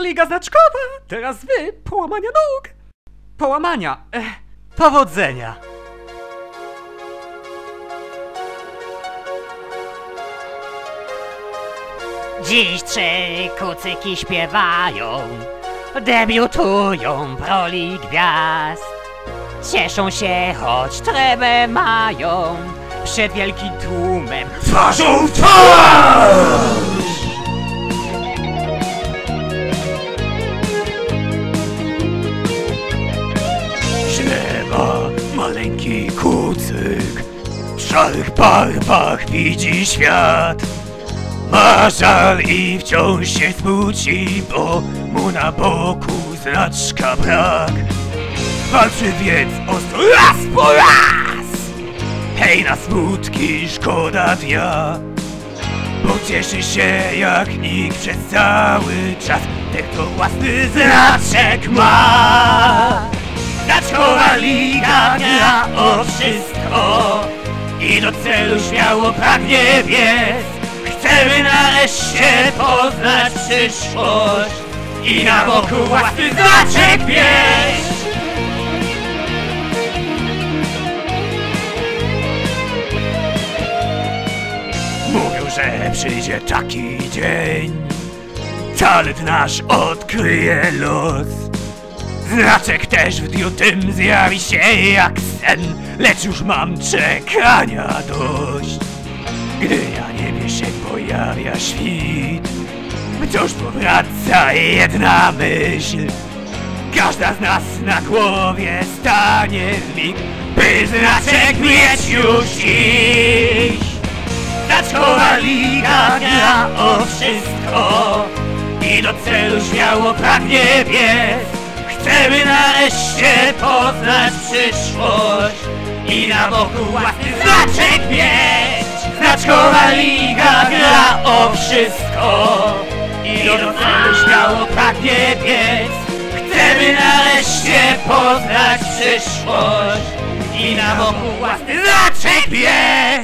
Liga znaczkowa! Teraz wy, połamania nóg! Połamania! Ech, powodzenia! Dziś trzy kucyki śpiewają, debiutują w roli gwiazd. Cieszą się, choć tremę mają, przed wielkim tłumem Twarzą w twarz! Maleńki kucyk. W szarych barwach widzi świat. Ma żal i wciąż się smuci Bo mu na boku znaczka brak. Walczy więc ostro raz po raz! Hej na smutki, szkoda dnia. Bo cieszy się jak nikt przez cały czas. Ten kto własny znaczek ma Znaczkowa liga gra o wszystko. I do celu śmiało pragnie biec Chcemy nareszcie poznać przyszłość. I na boku własny znaczek wieść Mówią, że przyjdzie taki dzień. Talent nasz odkryje los Znaczek też w dniu tym zjawi się jak sen Lecz już mam czekania dość. Gdy na niebie się pojawia świt Wciąż powraca jedna myśl. Każda z nas na głowie stanie w mig By znaczek mieć już dziś. Znaczkowa liga gra o wszystko I do celu śmiało pragnie biec Chcemy nareszcie poznać przyszłość I na boku własny znaczek mieć. Znaczkowa liga gra o wszystko I do celu śmiało pragnie biec. Chcemy nareszcie poznać przyszłość I na boku własny znaczek mieć